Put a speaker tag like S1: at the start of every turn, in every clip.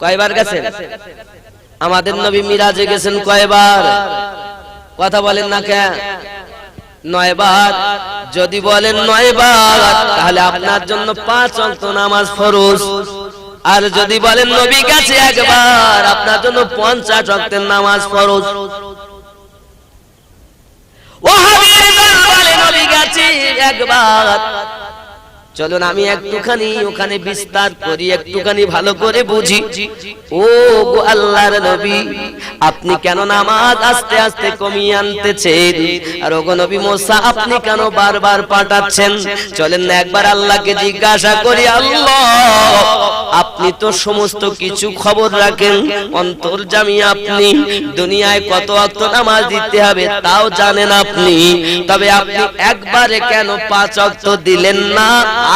S1: কয়বার গেছেন? আমাদের নবী মিরাজে গেছেন কয়বার? কথা বলেন না কেন? নয়বার। যদি বলেন নয়বার তাহলে আপনার জন্য পাঁচ অন্ত নামাজ ফরজ। আর যদি বলেন নবী গেছে একবার আপনার জন্য পঞ্চাশ অক্তের নামাজ ফরজ। ও ওয়াহাবিরা বলে নবী গেছে একবার। চলুন আমি একটুখানি ওখানে বিস্তার করি একটুখানি ভালো করে বুঝি। ও গো আল্লাহর নবী আপনি কেন নামাজ আস্তে আস্তে কমিয়ে আনতেছেন? আর ওগো নবী মোসা আপনি কেন বারবার পাঠাচ্ছেন? চলেন না একবার আল্লাহকে জিজ্ঞাসা করি আল্লাহ। আপনি তো সমস্ত কিছু খবর রাখেন অন্তর জামি আপনি। দুনিয়ায় কত অক্ত নামাজ দিতে হবে তাও জানেন আপনি। তবে আপনি একবারে কেন পাঁচ অক্ত দিলেন না?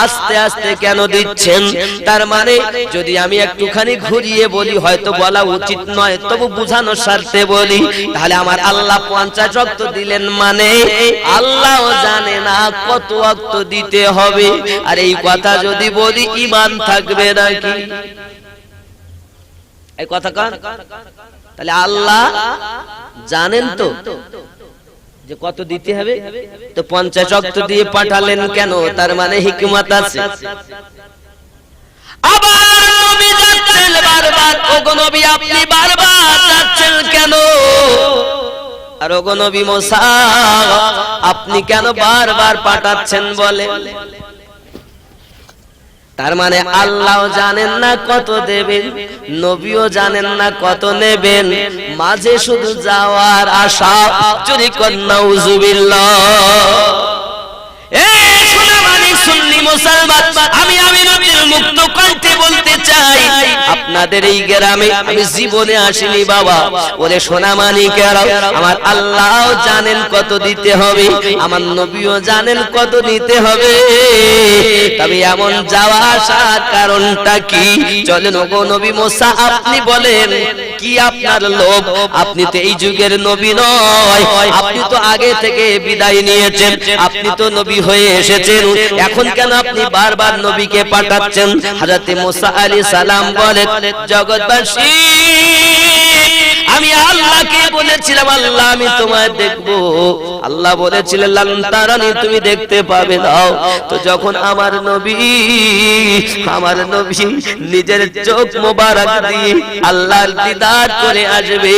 S1: আস্তে আস্তে কেন দিচ্ছেন? তার মানে যদি আমি একটুখানি ঘুরিয়ে বলি, হয়তো বলা উচিত নয়, তবু বুঝানোর স্বার্থে বলি, তাহলে আমার আল্লাহ পঞ্চাশ অক্ত দিলেন মানে আল্লাহ জানে না কত অক্ত দিতে হবে। আর এই কথা যদি বলি ইমান থাকবে নাকি? এই কথা কান। তাহলে আল্লাহ জানেন তো? যে কত দিতে হবে? তো পঞ্চাশ অক্ত দিয়ে পাঠালেন কেন? তার মানে হিকমত আছে। আবার নবী যাচ্ছেন বারবার ওগো নবী আপনি বারবার যাচ্ছেন কেন? আর ওগো নবী মোসা আপনি কেন বারবার পাঠাচ্ছেন? বলে তার মানে আল্লাহ জানেন না কত দেবেন নবীও জানেন না কত নেবেন। মাঝে শুধু যাওয়ার আশা চুরি কন্যা উজুবিল্লাহ। আমি আমি মুক্ত আপনাদের এই গ্রামে আমি জীবনে আসিনি বাবা। ওরে সোনা মানিকেরা আমার আল্লাহ জানেন কত দিতে হবে, আমার নবীও জানেন কত দিতে হবে। তবে এমন যাওয়া আসার কারণটা কি? চলেন ওগো নবী মোসা, আপনি বলেন কি আপনার লোভ? আপনি তো এই যুগের নবী নয়। আপনি তো আগে থেকে বিদায় নিয়েছেন। আপনি তো নবী হয়ে এসেছেন। এখন কেন আপনি বারবার নবীকে পাঠাচ্ছেন? হাজাতে মুসা আলী সালাম বলেন, জগৎবাসী আমি আল্লাহকে বলেছিলাম, আল্লাহ, আমি তোমায় দেখব। আল্লাহ বলেছিলেন লান্তারানি তুমি দেখতে পাবে দাও তো যখন আমার নবী আমার নবী নিজের চোখ মোবারক দিয়ে আল্লাহর দিদার করে আসবে,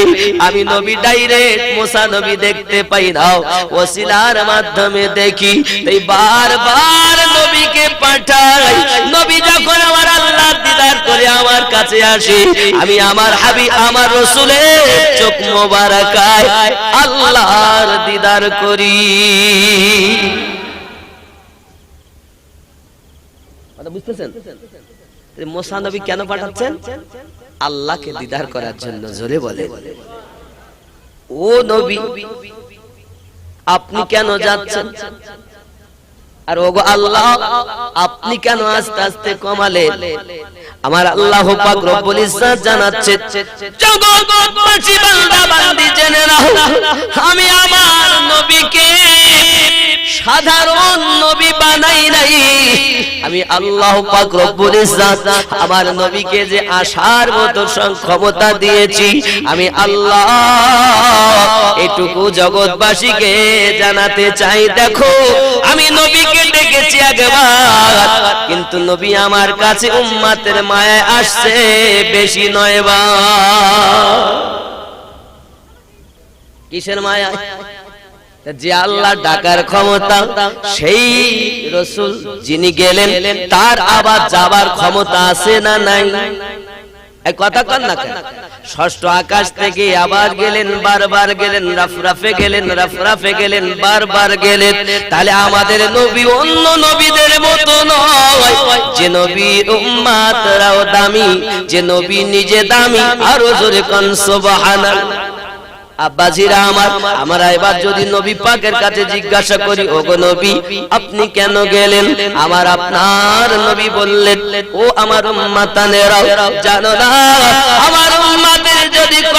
S1: আমি নবী ডাইরেক্ট মোসা নবী দেখতে পাই নাও ওসিলার মাধ্যমে দেখি এই বারবার নবীকে পাঠাই। নবী যখন আমার আল্লাহর দিদার করে আমার কাছে আসে, আমি আমার হাবি আমার চোখ মোবারকায় আল্লাহর দিদার করি। করার জন্য বলে। ও নবী, আপনি কেন যাচ্ছেন? আর ওগো আল্লাহ আপনি কেন আস্তে আস্তে কমালে আমার আল্লাহ পাক রব্বুল ইজ্জত জানাচ্ছে জগৎবাসী বান্দা বান্দি জেনে নাও আমি আমার নবীকে সাধারণ নবী বানাই নাই। আমি আল্লাহ পাক রব্বুল ইজ্জত আমার নবীকে যে আশার মতো ক্ষমতা দিয়েছি আমি আল্লাহ এটুকু জগৎবাসীকে জানাতে চাই। দেখো আমি নবীকে ডেকেছি একবার। কিন্তু নবী আমার কাছে উম্মাতের মায়া আসছে, বেশি নয় বা। কিসের মায়া? যে আল্লাহ ডাকার ক্ষমতা, সেই রসুল যিনি গেলেন, তার আবার যাবার ক্ষমতা আছে না নাই? এই কথা কন না ষষ্ঠ আকাশ থেকে আবার গেলেন, বারবার গেলেন রাফরাফে গেলেন রাফরাফে গেলেন, বারবার গেলেন। তাহলে আমাদের নবী অন্য নবীদের মতো নয়। যে নবীর উম্মাতরাও দামি, যে নবী নিজে দামি, আরও জোরে কন, সুবহানাল্লাহ। আব্বাজিরা আমার, আমরা এবার যদি নবী পাকের কাছে জিজ্ঞাসা করি, ওগো নবী, আপনি কেন গেলেন? আমার আপনার নবী বললেন, ও আমার উম্মাতানেরাও জানো না, আমার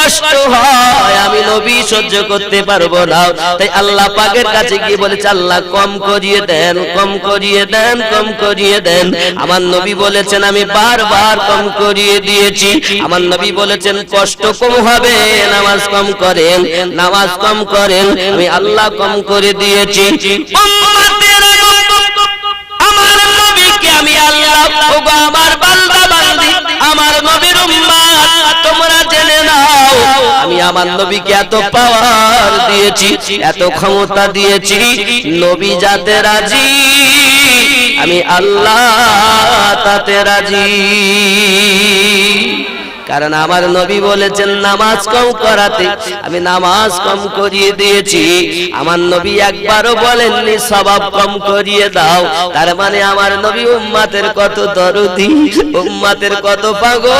S1: কষ্ট হয়, আমি নবী সহ্য করতে পারব না। তাই আল্লাহ পাকের কাছে গিয়ে বলেছে, আল্লাহ কম করিয়ে দেন, কম করিয়ে দেন, কম করিয়ে দেন। আমার নবী বলেছেন, আমি বারবার কম করিয়ে দিয়েছি। আমার নবী বলেছেন, কষ্ট কম হবে, নামাজ কম করেন, নামাজ কম করেন, আমি আল্লাহ কম করে দিয়েছি। আমার নবীকে আমি আল্লাহ আমার বান্দা বান্দি, আমার আমার নবীকে এত পাওয়ার দিয়েছি, এত ক্ষমতা দিয়েছি, নবী যাতে রাজি, আমি আল্লাহ তাতে রাজি। কারণ আমার নবী বলেছেন, নামাজ কম করাতে আমি নামাজ কম করিয়ে দিয়েছি। আমার নবী একবারও বলেননি, স্বভাব কম করিয়ে দাও। তার মানে আমার নবী উম্মাতের কত দরদি, উম্মাতের কত পাগল।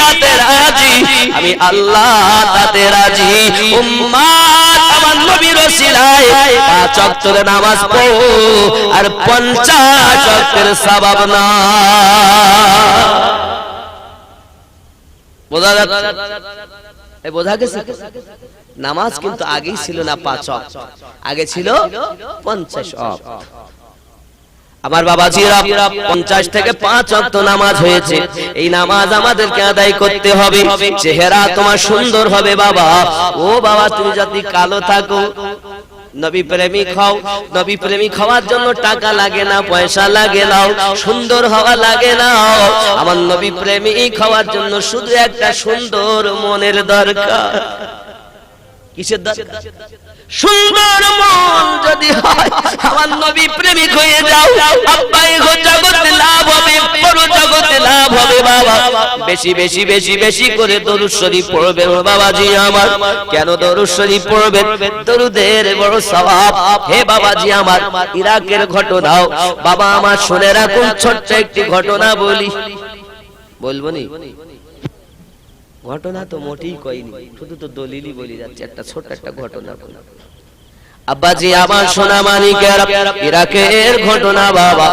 S1: তাতে রাজি আমি আল্লাহ তাতে রাজি নামাজ পড়ো, আর না বোঝা যাচ্ছে? বোঝা গেছে? নামাজ কিন্তু আগেই ছিল না পাঁচ আগে ছিল পঞ্চাশ আমার বাবাজিরা পঞ্চাশ থেকে পাঁচ অক্ত নামাজ হয়েছে। এই নামাজ আমাদেরকে আদায় করতে হবে। চেহারা তোমার সুন্দর হবে বাবা। ও বাবা, তুমি যদি কালো থাকো, নবী প্রেমিক হও। নবী প্রেমিক হওয়ার জন্য টাকা লাগে না, পয়সা লাগে না, সুন্দর হওয়া লাগে না। আমার নবী প্রেমিক হওয়ার জন্য শুধু একটা সুন্দর মনের দরকার। কিসের দরকার? সুন্দর মন যদি হয়, আমার নবী প্রেমিক হয়ে যাও। আব্বা এগো জগতে লাভ হবে, বড় জগতে লাভ হবে, বাবা। বেশি বেশি বেশি বেশি করে দরুদ শরীফ পড়বে বাবাজি আমার। কেন দরুদ শরীফ পড়বেন? দরুদের বড় সওয়াব। হে বাবাজি আমার, ইরাকের ঘটনাও। বাবা আমার, শুনে রাখুন, ছোট্ট একটি ঘটনা বলি। বলব নি? ঘটনা তো মোটেই কইনি, শুধু তো দলিলই বলি যাচ্ছে, একটা ছোট একটা ঘটনা বলি। আব্বাজি, আমার সোনা মানিকের ইরাকের ঘটনা বাবা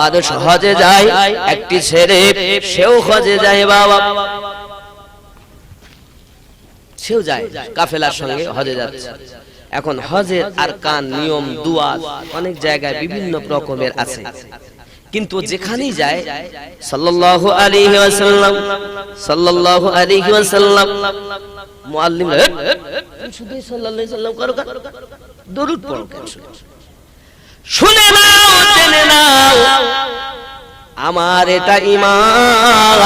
S1: মানুষ হজে যায়, একটি ছেড়ে সেও হজে যায় বাবা। সেও যায়, কাফেলার সঙ্গে হজে যাচ্ছে। এখন হজের আর কান নিয়ম দুয়া অনেক জায়গায় বিভিন্ন রকমের আছে। কিন্তু যেখানেই যায় সাল্লাল্লাহু আলাইহি ওয়াসাল্লাম সাল্লাল্লাহু আলাইহি ওয়াসাল্লাম মুআল্লিম শুধু সাল্লাল্লাহু আলাইহি ওয়াসাল্লাম করো? দরুদ পড়ো শুনে নাও জেনে নাও আমার এটা ঈমান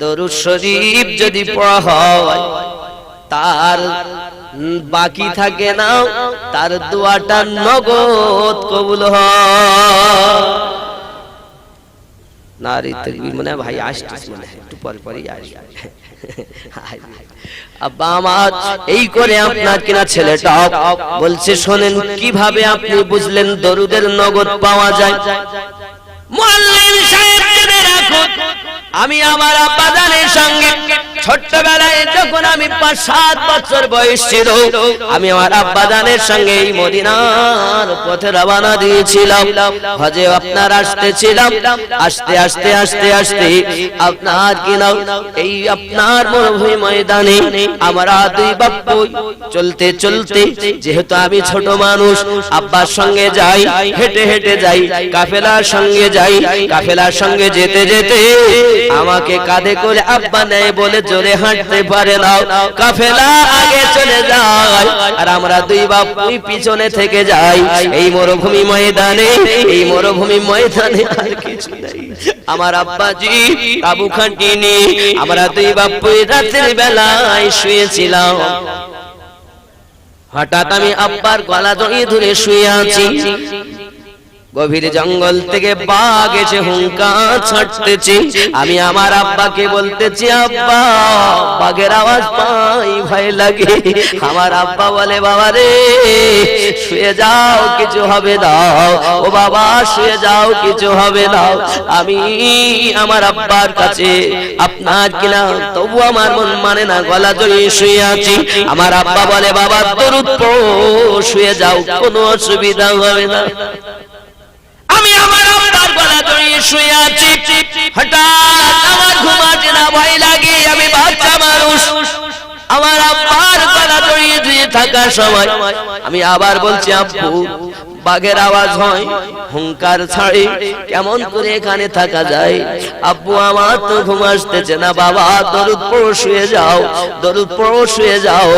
S1: দরুদ শরীফ যদি পড়া হয় তার বাকি থাকে না তার দোয়াটা নগদ কবুল নারী তকবীর মনে ভাই আসছিস মনে একটু পরে পরেই আসবে। আব্বা আমার এই করে আপনার কিনা ছেলেটা বলছে শোনেন কীভাবে আপনি বুঝলেন দরুদের নগদ পাওয়া যায়? মুআল্লিম রাখুন আমি আমার আব্বাজানের সঙ্গে ছোট্টবেলায় যখন আমি পাঁচ, সাত বছর বয়স ছিল, আমি আমার সঙ্গে এই মদিনার পথে দিয়েছিলাম। হজে আপনার আসতেছিলাম। আসতে আসতে আসতে আসতে আপনার এই আপনার মরুভূমি ময়দানে আমরা দুই চলতে চলতে যেহেতু আমি ছোট মানুষ, আব্বার সঙ্গে যাই, হেঁটে হেঁটে যাই, কাফেলার সঙ্গে যাই, কাফেলার সঙ্গে যেতে যেতে আমাকে কাঁধে করে আব্বা নেয় বলে জোরে হাঁটতে পারে না। কাফেলা আগে চলে যায় আর আমরা দুই বাপুই পিছনে থেকে যাই। এই মরুভূমি ময়দানে, এই মরুভূমি ময়দানে আর কিছু নেই। আমার আব্বাজি তাবু খাটিনি আমরা দুই বাপুই রাতের বেলায় শুয়েছিলাম। হঠাৎ আমি আব্বার গলা জড়িয়ে ধরে শুয়ে আছি। গভীর জঙ্গল থেকে বাঘ এসে হুঙ্কার ছাড়তেছে। আমি আমার আব্বাকে বলতেছি, আব্বা, বাঘের আওয়াজ পাই, ভয় লাগে। আমার আব্বা বলে, বাবা রে, শুয়ে যাও, কিছু হবে দাও ও বাবা, শুয়ে যাও, কিছু হবে দাও আমি আমার আব্বার কাছে, আপনার কিনা তবু আমার মন মানে না, গলা জড়িয়ে শুয়ে আছি। আমার আব্বা বলে, বাবা, দরুদ শুয়ে যাও, কোনো অসুবিধা হবে না। আমি আমার আব্বার গলা শুয়ে আছি। হঠাৎ আমার না ভয় লাগে, আমি বাচ্চা মানুষ। আমার আব্বার গলা জড়িয়ে দিয়ে থাকার সময় আমি আবার বলছি, আব্বু বাঘের আওয়াজ হয়, হুঙ্কার ছাড়ে। কেমন করে এখানে থাকা যায়? আব্বু, আমার তো ঘুম আসতেছে না বাবা, দরুদ পড়ো, শুয়ে যাও, দরুদ পড়ো, শুয়ে যাও।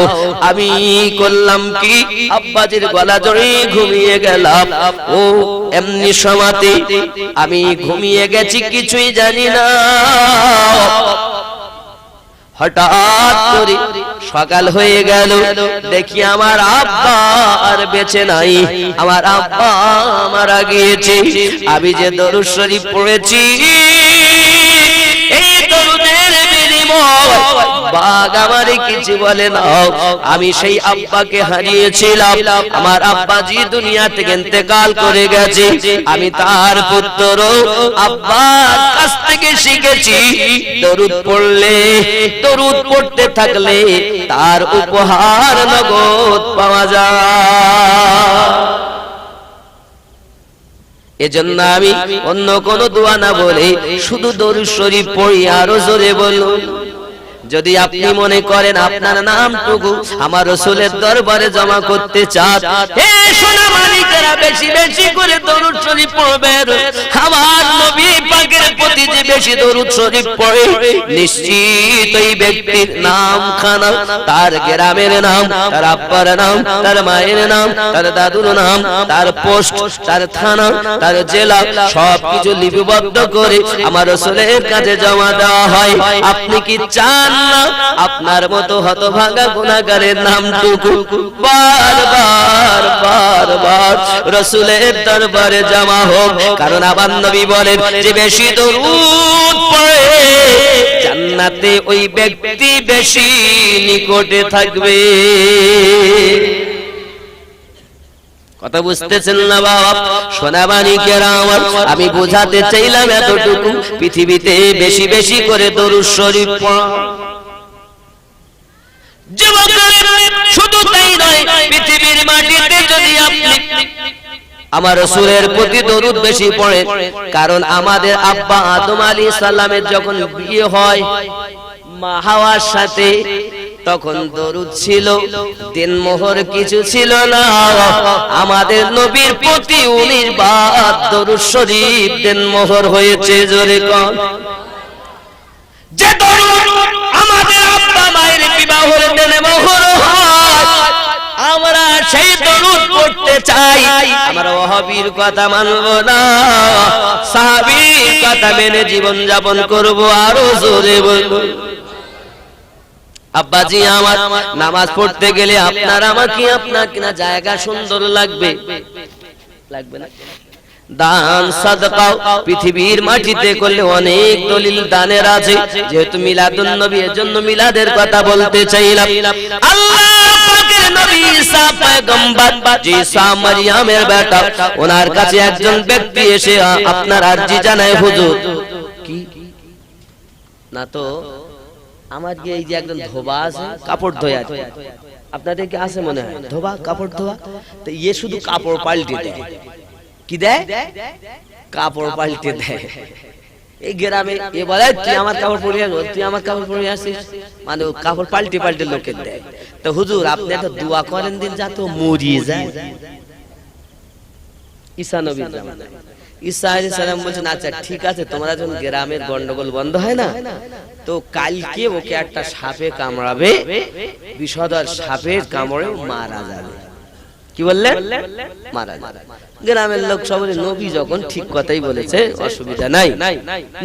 S1: আমি করলাম কি? আব্বাজির গলা জড়িয়ে ঘুমিয়ে গেলাম। ও, এমনি সমাতে আমি ঘুমিয়ে গেছি, কিছুই জানি না। হঠাৎ করে সকাল হয়ে গেল। দেখি আমার আব্বা আর বেঁচে নাই। আমার আব্বা মারা গিয়েছে। আমি যে দরুদ শরীফ পড়েছি, এই দরুদের বিনিময় বাঘ আমারে কিছু বলে না আমি সেই আব্বাকে হারিয়েছিলাম। আমার দুনিয়া থেকে করে গেছে। আমি তার পুত্র আব্বার কাছ থেকে শিখেছি। দরুদ পড়লে, দরুদ পড়তে থাকলে তার উপহার নগদ পাওয়া যায়। এজন্য আমি অন্য কোন দোয়া না বলে শুধু দরুদ শরীফ পড়ি, আরও জোরে বলুন। যদি আপনি মনে করেন আপনার নামটুকু আমার রসুলের দরবারে জমা করতে চান নিশ্চিত নাম খানা তার গ্রামের নাম নাম, তার মায়ের নাম, তার দাদুর নাম, তার পোস্ট, তার থানা, তার জেলা, সবকিছু লিপিবদ্ধ করে আমার রসুলের কাছে জমা দেওয়া হয়। আপনি কি চান না, আপনার মতো হতভাগা গুণাগারের নামটুকু বারবার বারবার রসুলের দরবারে জমা হোক, কারণ আবার নবী বলেন, যে বেশি দরুদ পড়ে, জান্নাতে ওই ব্যক্তি বেশি নিকটে থাকবে। কথা বুঝতেছেন না বাবা? সোনাবাণী কেরা আমার আমি বোঝাতে চাইলাম এতটুকু। পৃথিবীতে বেশি বেশি করে দরুদ শরীফ পড়া। শুধু তাই নয়, পৃথিবীর মাটিতে যদি আপনি আমার রসুলের প্রতি দরুদ বেশি পড়ে, কারণ আমাদের আব্বা আদম আলী সাল্লামের যখন বিয়ে হয়, মা হাওয়ার সাথে তখন দরুদ ছিল দিন মোহর কিছু ছিল না। আমাদের নবীর প্রতি উনির বাদ দরুদ শরীফ দিন মোহর হয়েছে জোরে কম যে দরুদ আমাদের আব্বা মায়ের বিবাহের দিনে মোহর আমরা সেই দরুদ পড়তে চাই। আমরা ওহাবির কথা মানব না। সাহাবীর কথা মেনে জীবন যাপন করব আরও জোরে বলব। আব্বাজি আমার নামাজ পড়তে গেলে আপনার আমাকে আপনার কিনা জায়গা সুন্দর লাগবে। লাগবে। না? দান সাদকাও পৃথিবীর মাটিতে করলে অনেক দলিল দানের আছে। যেহেতু মিলাদুন নবী এর জন্য মিলাদের কথা বলতে চাইলাম। আল্লাহ পাকের নবী ঈসা পয়গম্বর ঈসা মারিয়ামের বেটা ওনার কাছে একজন ব্যক্তি এসে আপনার আরজি জানায় হুজুর। কি? না তো? আমার যে এই যে একজন ধোবা আছে কাপড় ধোয়া। আপনাদের কি আছে মনে হয়? ধোবা কাপড় ধোয়া তো ইয়ে শুধু কাপড় পাল্টে দেয়। কি দেয়? কাপড় পাল্টে দেয়। এই গ্রামে এ বলে তুই আমার কাপড় পরে আসো তুই আমার কাপড় পরে আসিস? মানে কাপড় পাল্টে পাল্টে লোকের দেয়। তো হুজুর আপনি একটা দোয়া করেন দিন যা তো মরিয়ে যায়। ঈসা নবীর জামানায়। ঈসা আলাইহিস সালাম বলছেন আচ্ছা ঠিক আছে, তোমরা যখন গ্রামের গন্ডগোল বন্ধ হয় না, তো কালকে ওকে একটা সাপে কামড়াবে, বিষধর সাপের কামড়ে মারা যাবে। কি বললেন মারা গ্রামের লোক সবাই নবী যখন ঠিক কথাই বলেছে, অসুবিধা নাই।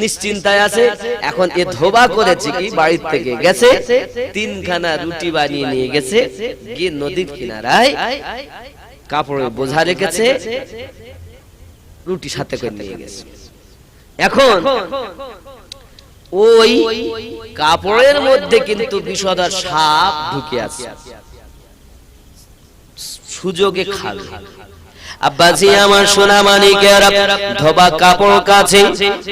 S1: নিশ্চিন্তায় আছে, এখন এ ধোবা করেছে কি, বাড়ির থেকে গেছে, তিনখানা রুটি বানিয়ে নিয়ে গেছে, গিয়ে নদীর কিনারায় কাপড়ে বোঝা রেখেছে রুটি সাথে করে নিয়ে গেছে। এখন ওই কাপড়ের মধ্যে কিন্তু বিষদার সাপ ঢুকে আছে। সুযোগে খাবে। আব্বাজি আমার সোনা মানিকের ধোবা কাপড় কাছে,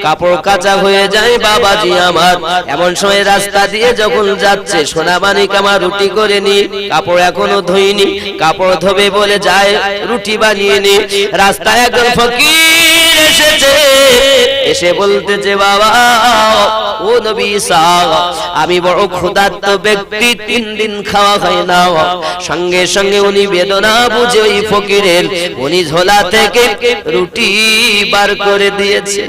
S1: কাপড় কাঁচা হয়ে যায় বাবাজি আমার। এমন সময় রাস্তা দিয়ে যখন যাচ্ছে সোনা মানিক আমার রুটি করে নি, কাপড় এখনও ধুইনি, কাপড় ধোবে বলে যায়, রুটি বানিয়ে নি। রাস্তায় একজন ফকির এসেছে। এসে বলতেছে, বাবা, ও নবী সাহ, আমি বড় ক্ষুধার্ত ব্যক্তি, তিন দিন খাওয়া খাই না। সঙ্গে সঙ্গে উনি বেদনা বুঝে ওই ফকিরের, উনি ঝোলা থেকে রুটি বার করে দিয়েছে।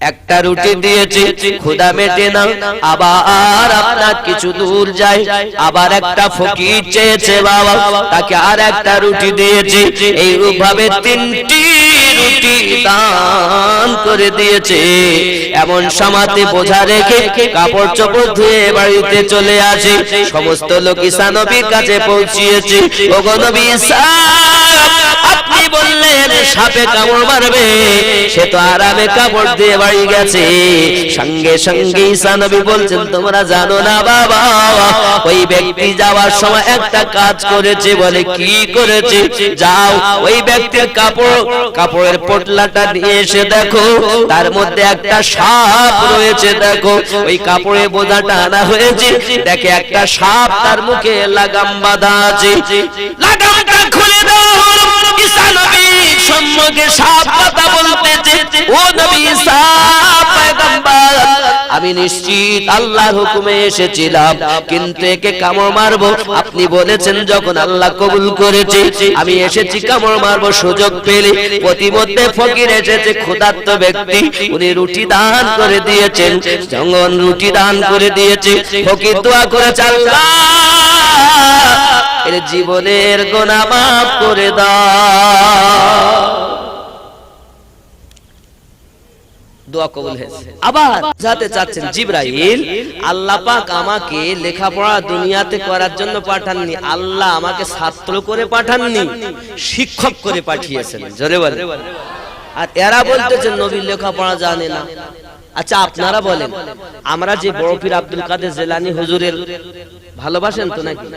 S1: একটা রুটি দিয়েছে ক্ষুদা মেটে না, আবার আপনার কিছু দূর যায়। আবার একটা ফকির চেয়েছে, বাবা, তাকে আর একটা রুটি দিয়েছে। এইভাবে তিনটি রুটি দান করে দিয়েছে। এমন সমাতে বোঝা রেখে কাপড় চোপড় ধুয়ে বাড়িতে চলে আসে। সমস্ত লোক ঈসা নবীর কাছে পৌঁছিয়েছে। ওগো নবী সাপে কামড় মারবে, সে তো আরামে কাপড় দিয়ে বাড়ি গেছে। সঙ্গে সঙ্গে ঈসা নবী বলছেন, তোমরা জানো না বাবা, ওই ব্যক্তি যাওয়ার সময় একটা কাজ করেছে বলে কি করেছে? যাও, ওই ব্যক্তির কাপড়, কাপড়ের পটলাটা নিয়ে এসে দেখো, তার মধ্যে একটা সাপ রয়েছে, দেখো, ওই কাপড়ে বোঝাটা আনা হয়েছে, দেখে একটা সাপ তার মুখে লাগাম বাঁধা আছে। লাগামটা সাপ কথা ও নবী আমি নিশ্চিত আল্লাহর হুকুমে এসেছিলাম। কিন্তু একে কামড় মারবো। আপনি বলেছেন যখন আল্লাহ কবুল করেছে, আমি এসেছি কামড় মারবো সুযোগ পেলে। প্রতিমধ্যে ফকির এসেছে ক্ষুধার্ত ব্যক্তি। উনি রুটি দান করে দিয়েছেন যখন রুটি দান করে দিয়েছে। ফকির দোয়া করেছে, আল্লাহ! এর জীবনের গোনা মাফ করে দোয়া কবুল হয়েছে। আবার যাতে চাচ্ছেন জিব্রাইল, আল্লাহ পাক আমাকে লেখাপড়া দুনিয়াতে করার জন্য পাঠাননি, আল্লাহ আমাকে ছাত্র করে পাঠাননি, শিক্ষক করে পাঠিয়েছেন। জোরে বলে আর এরা বলতেছে নবীর লেখাপড়া জানে না। আচ্ছা আপনারা বলেন, আমরা যে বড় পীর আব্দুল কাদের জেলানি হুজুরের ভালোবাসেন তো নাকি?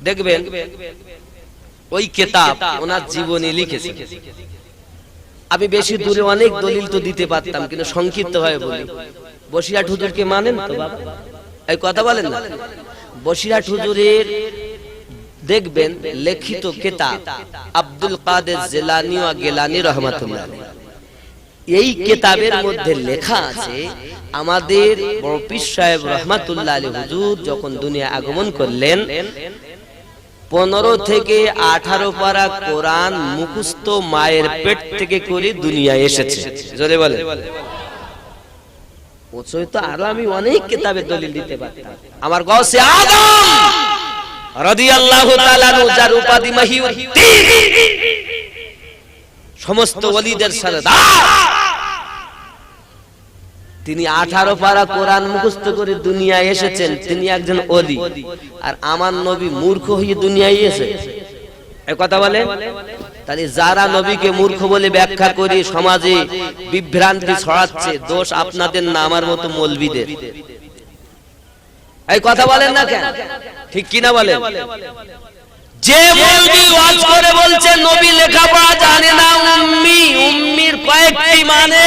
S1: দেখবেন ওই কেতাব ওনার জীবনী লিখেছে আমি বেশি দূরে অনেক দলিল তো দিতে পারতাম কিন্তু সংক্ষিপ্ত ভাবে বলি। বসিরহাট হুজুরকে মানেন তো বাবা এই কথা বলেন না। বসিরহাট হুজুরের দেখবেন লিখিত কেতাব আব্দুল কাদের জেলানি ও গেলানি রহমাতুল্লাহ এই কেতাবের মধ্যে লেখা আছে আমাদের বড় পীর সাহেব রহমাতুল্লাহ আলী হুজুর যখন দুনিয়া আগমন করলেন পনেরো থেকে আঠারো পারা কোরআন মুখস্থ মায়ের পেট থেকে করে দুনিয়া এসেছে। জোরে বলে ওচই তো আরও আমি অনেক কিতাবে দলিল দিতে পারতাম। আমার গসে আদম রাদিয়াল্লাহু তাআলা উপাধি সমস্ত ওলিদের সরদার তিনি আঠারো পারা কোরআন মুখস্থ করে দুনিয়ায় এসেছেন। তিনি একজন অলি আর আমার নবী মূর্খ হয়ে দুনিয়ায় এসে। কথা বলে? তাহলে যারা নবীকে মূর্খ বলে ব্যাখ্যা করে সমাজে বিভ্রান্তি ছড়াচ্ছে, দোষ আপনাদের না, আমার মতো মৌলবিদের। এই কথা বলেন না কেন? ঠিক কিনা বলেন? যে মৌলবি ওয়াজ করে বলছে, নবী লেখাপড়া জানে না, উম্মি, উম্মির কয়েকটি মানে।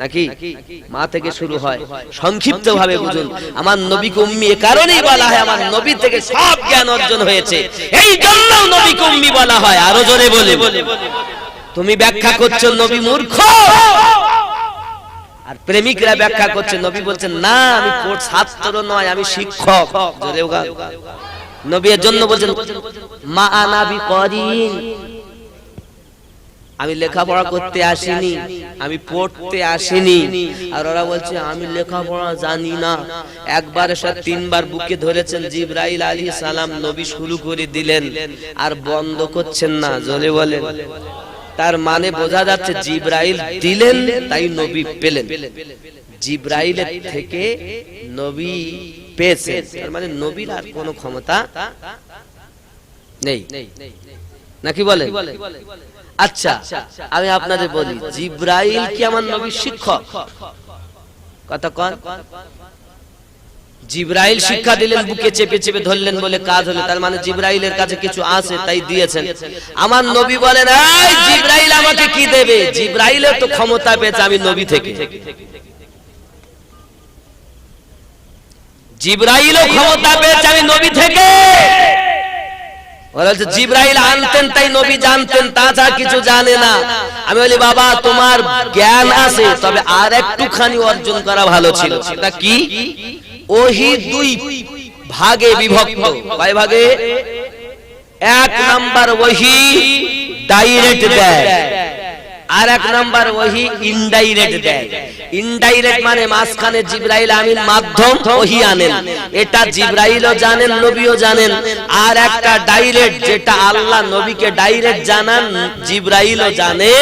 S1: নাকি? মা থেকে শুরু হয়। সংক্ষিপ্ত ভাবে বুঝুন। আমার নবীকে উম্মি এ কারণেই বলা হয় আমার নবী থেকে সব জ্ঞান অর্জন হয়েছে। এই জন্য নবীকে উম্মি বলা হয়। আরও জোরে বলে তুমি ব্যাখ্যা করছ নবী মূর্খ। আর প্রেমিকরা ব্যাখ্যা করছে নবী বলছেন না আমি ছাত্র নয় আমি শিক্ষক। জোরে। নবী এর জন্য বলছেন মা আনাবি করিন আমি লেখাপড়া করতে আসিনি, আমি পড়তে আসিনি। আর ওরা বলছে, আমি লেখাপড়া জানি না। একবার এসে তিনবার বুকে ধরেছেন, জিব্রাইল আলী সালাম নবী শুরু করে দিলেন। আর বন্ধ করছেন না জলে বলেন। তার মানে বোঝা যাচ্ছে, জিব্রাইল দিলেন, তাই নবী পেলেন। জিব্রাইলের থেকে নবী পেয়েছে তার মানে নবীর আর কোনো ক্ষমতা নেই। নাকি বলে আচ্ছা আমি আপনাদের বলি, জিব্রাইল কি আমার নবীর শিক্ষক? কথা কন। জিব্রাইল শিক্ষা দিলেন, বুকে চেপে চেপে ধরলেন বলে কাজ হলো, তার মানে জিব্রাইলের কাছে কিছু আছে, তাই দিয়েছেন। আমার নবী বলেন, এই জিব্রাইল আমাকে কি দেবে? জিব্রাইলের তো ক্ষমতা পেয়েছে আমি নবী থেকে। জিব্রাইলও ক্ষমতা পেয়েছে আমি নবী থেকে। ওরা আনতেন, তাই নবী জানতেন তাছাড়া কিছু জানে না। আমি বলি, বাবা, তোমার জ্ঞান আছে, তবে আর অর্জন করা ভালো ছিল। সেটা কি? ওহি দুই ভাগে বিভক্ত। কয় ভাগে? এক নাম্বার ওহি ডাইরেক্ট দেয়। আর এক নাম্বার ওহি ইনডাইরেক্ট দেয়। ইনডাইরেক্ট মানে মাঝখানে জিব্রাইল আমিন মাধ্যম ওহি আনেন। এটা জিব্রাইলও জানেন, নবীও জানেন। আর একটা ডাইরেক্ট যেটা আল্লাহ নবীকে ডাইরেক্ট জানান, জিব্রাইলও জানে।